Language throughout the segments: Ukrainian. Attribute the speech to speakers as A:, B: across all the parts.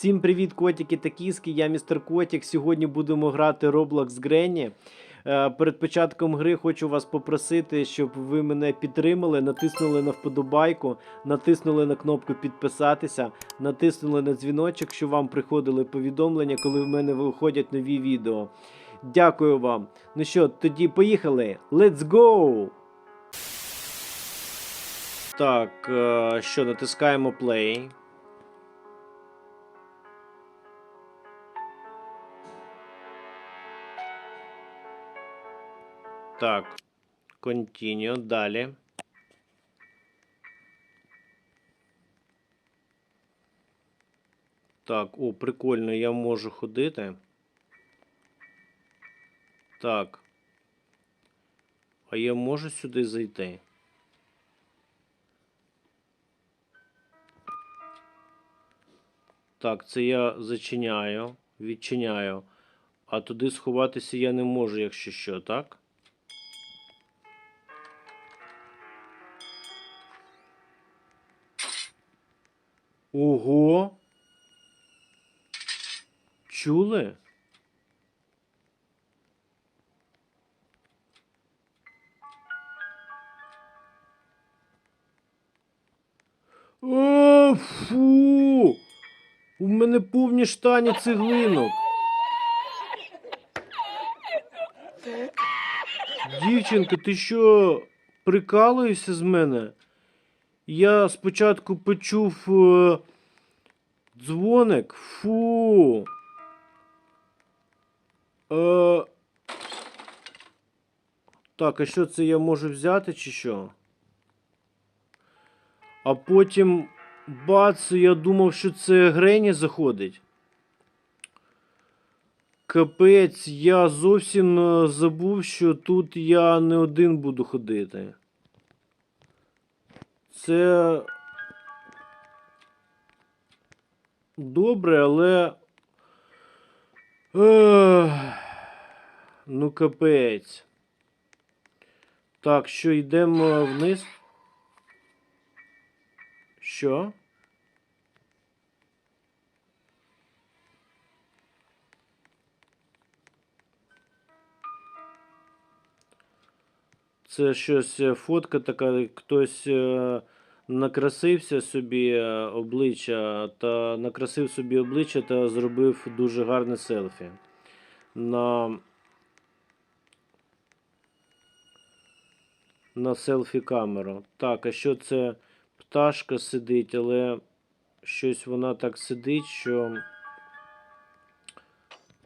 A: Всім привіт, котики та кіски. Я містер Котик. Сьогодні будемо грати Roblox Granny. Е, Перед початком гри хочу вас попросити, щоб ви мене підтримали, натиснули на вподобайку, натиснули на кнопку підписатися, натиснули на дзвіночок, щоб вам приходили повідомлення, коли в мене виходять нові відео. Дякую вам. Ну що, тоді поїхали. Let's go! Так, е, що, натискаємо play. Так, continue, далі. Так, о, прикольно, я можу ходити. Так. А я можу сюди зайти? Так, це я зачиняю, відчиняю. А туди сховатися я не можу, якщо що, так? Ого. Чули? О, фу! У мене повні штані цеглинок. Дівчинка, ти що, прикалуєшся з мене? Я спочатку почув е, дзвоник. Фу. Е, так, а що це я можу взяти чи що? А потім бац, я думав, що це Грені заходить. Капець, я зовсім е, забув, що тут я не один буду ходити. Це добре, але. Ну, капець. Так, що йдемо вниз? Що? Це щось е, фотка така, хтось е, накрасився собі е, обличчя та накрасив собі обличчя та зробив дуже гарне селфі. На, на селфі камеру. Так, а що це пташка сидить, але щось вона так сидить, що.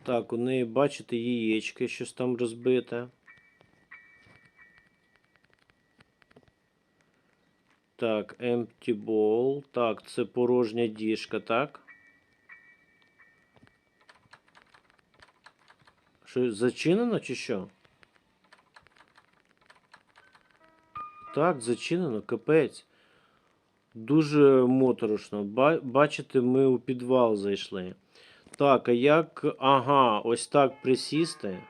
A: Так, у неї, бачите, яєчки, щось там розбите. Так, empty ball. Так, це порожня діжка, так? Що, зачинено чи що? Так, зачинено, капець. Дуже моторошно. Бачите, ми у підвал зайшли. Так, а як. Ага, ось так присісти.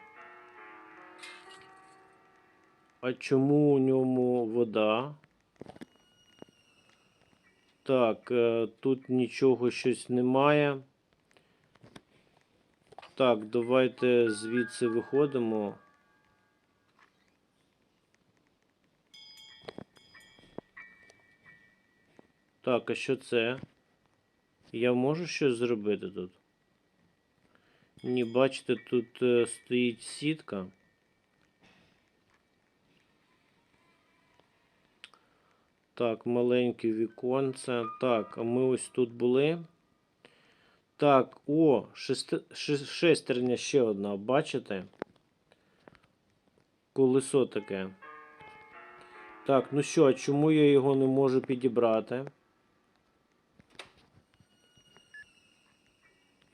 A: А чому у ньому вода? Так, е, тут нічого щось немає. Так, давайте звідси виходимо. Так, а що це? Я можу щось зробити тут? Ні, бачите, тут е, стоїть сітка. Так, маленьке віконце. Так, а ми ось тут були. Так, о, шестерня ще одна, бачите? Колесо таке. Так, ну що, а чому я його не можу підібрати?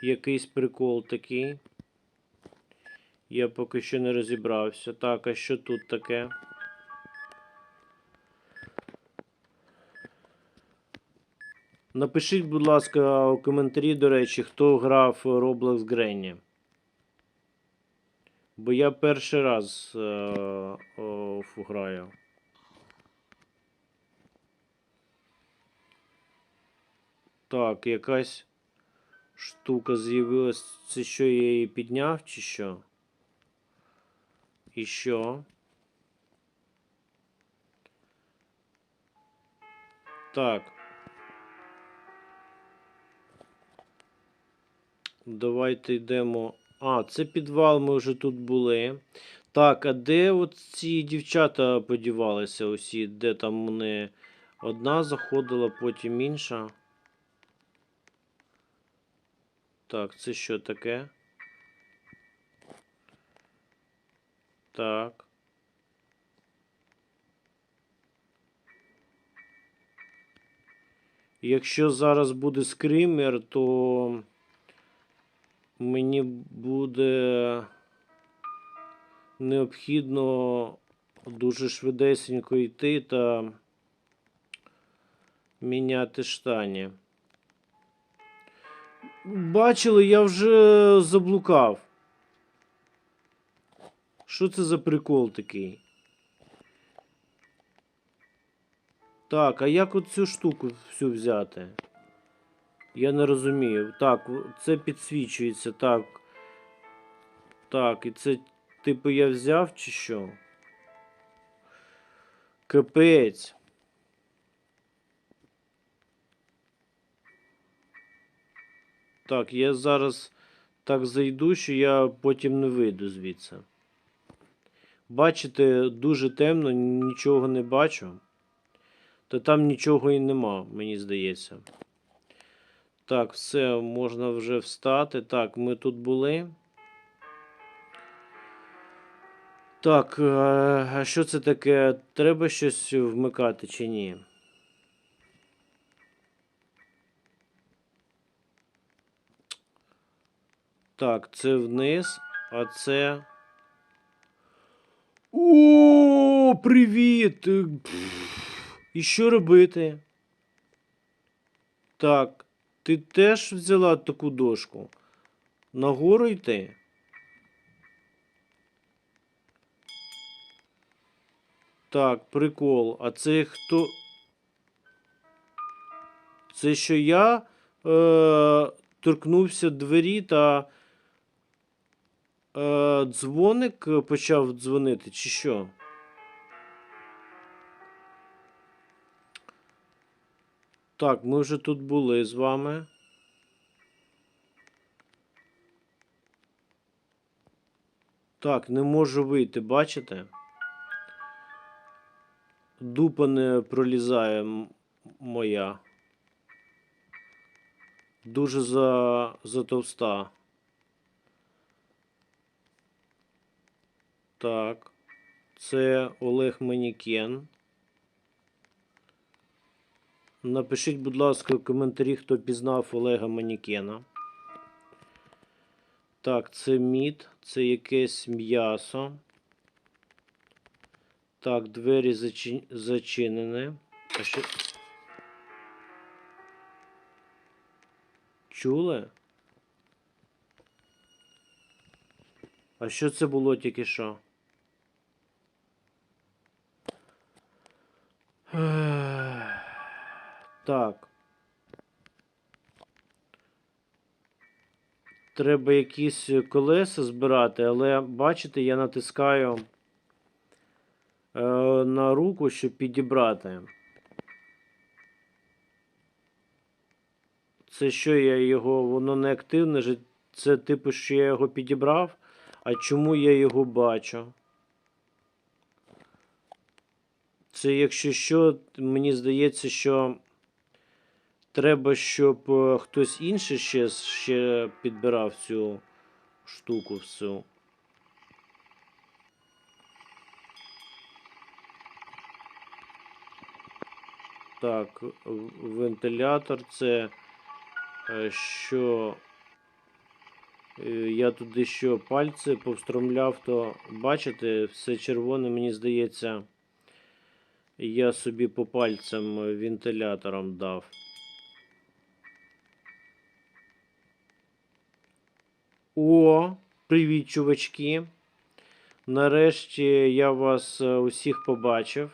A: Якийсь прикол такий. Я поки що не розібрався. Так, а що тут таке? Напишіть, будь ласка, у коментарі, до речі, хто грав Roblox Granny. Бо я перший раз е, о, граю. Так, якась штука з'явилась. Це що я її підняв, чи що? І що? Так. Давайте йдемо. А, це підвал, ми вже тут були. Так, а де от ці дівчата подівалися усі? Де там вони одна заходила, потім інша? Так, це що таке? Так. Якщо зараз буде скример, то мені буде необхідно дуже швидесенько йти та міняти штані. Бачили, я вже заблукав. Що це за прикол такий? Так, а як от цю штуку всю взяти? Я не розумію. Так, це підсвічується, так. Так, і це, типу, я взяв чи що? Капець. Так, я зараз так зайду, що я потім не вийду звідси. Бачите, дуже темно, нічого не бачу. Та там нічого і нема, мені здається. Так, все, можна вже встати. Так, ми тут були. Так, е, а що це таке? Треба щось вмикати чи ні? Так, це вниз, а це. О, привіт! І що робити? Так, ти теж взяла таку дошку? Нагору йти? Так, прикол. А це хто? Це що я е, торкнувся двері та е, дзвоник почав дзвонити, чи що? Так, ми вже тут були з вами. Так, не можу вийти, бачите? Дупа не пролізає моя. Дуже за... затовста. Так. Це Олег Манікен. Напишіть, будь ласка, в коментарі, хто пізнав Олега Манікена. Так, це мід, це якесь м'ясо. Так, двері зачи... зачинені. А що... Чули? А що це було тільки що? Ех. Так. Треба якісь колеса збирати, але бачите, я натискаю е, на руку, щоб підібрати. Це що я його, воно не активне, це типу, що я його підібрав. А чому я його бачу? Це якщо що, мені здається, що треба, щоб е, хтось інший ще, ще підбирав цю штуку всю. Так, вентилятор це е, що е, я туди що пальці повстромляв, то бачите, все червоне, мені здається, я собі по пальцям вентилятором дав. О, привіт, чувачки. Нарешті я вас е, усіх побачив.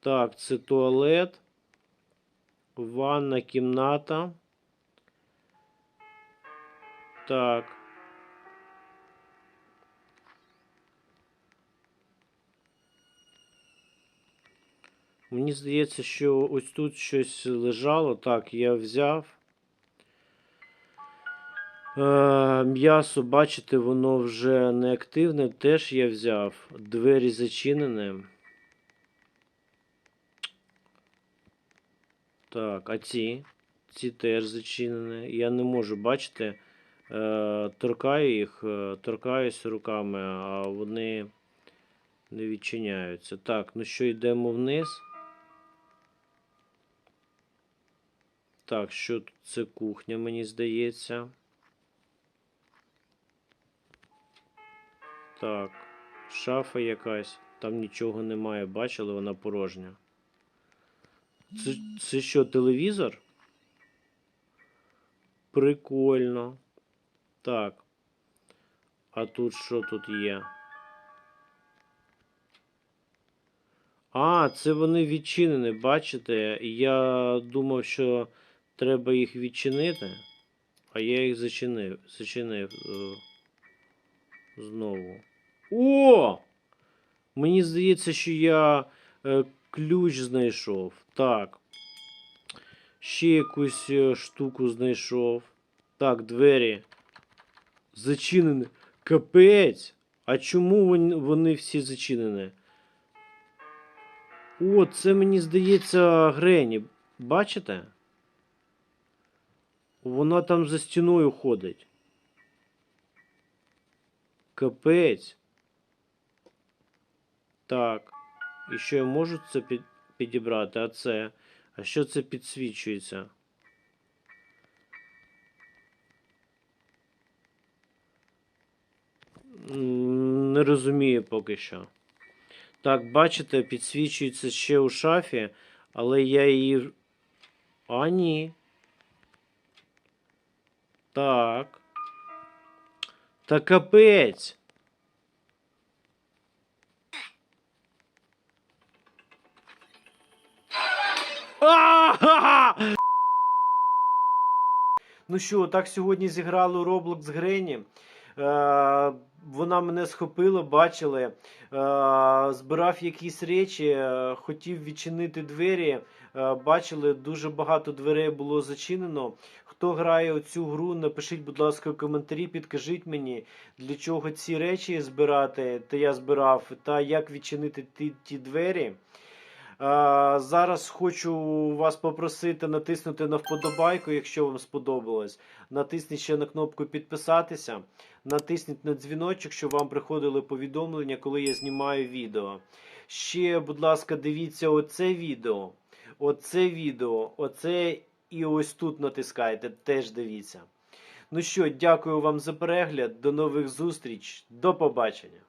A: Так, це туалет. Ванна кімната. Так. Мені здається, що ось тут щось лежало. Так, я взяв. Е, м'ясо, бачите, воно вже не активне. Теж я взяв. Двері зачинені. Так, а ці? Ці теж зачинені. Я не можу, бачите, е, торкаю їх, е, торкаюсь руками, а вони не відчиняються. Так, ну що, йдемо вниз. Так, що тут? Це кухня, мені здається. Так, шафа якась. Там нічого немає, бачили, вона порожня. Це, це що, телевізор? Прикольно. Так. А тут що тут є? А, це вони відчинені, бачите? Я думав, що треба їх відчинити, а я їх зачинив. Зачинив е, знову. О! Мені здається, що я е, ключ знайшов. Так. Ще якусь е, штуку знайшов. Так, двері. Зачинені. Капець! А чому вони, всі зачинені? О, це мені здається Грені. Бачите? Вона там за стіною ходить. Капець. Так. І що я можу це підібрати? А це? А що це підсвічується? Не розумію поки що. Так, бачите, підсвічується ще у шафі, але я її. А, ні. Так. Та капець. Ну що, так сьогодні зіграли у Roblox Грені. Е, вона мене схопила, бачили. Е, збирав якісь речі, е, хотів відчинити двері. Бачили, дуже багато дверей було зачинено. Хто грає у цю гру, напишіть, будь ласка, коментарі, підкажіть мені, для чого ці речі збирати, та я збирав, та як відчинити ті, ті двері. Зараз хочу вас попросити натиснути на вподобайку, якщо вам сподобалось. Натисніть ще на кнопку підписатися. Натисніть на дзвіночок, щоб вам приходили повідомлення, коли я знімаю відео. Ще, будь ласка, дивіться оце відео. Оце відео, оце і ось тут натискайте. Теж дивіться. Ну що, дякую вам за перегляд. До нових зустріч. До побачення.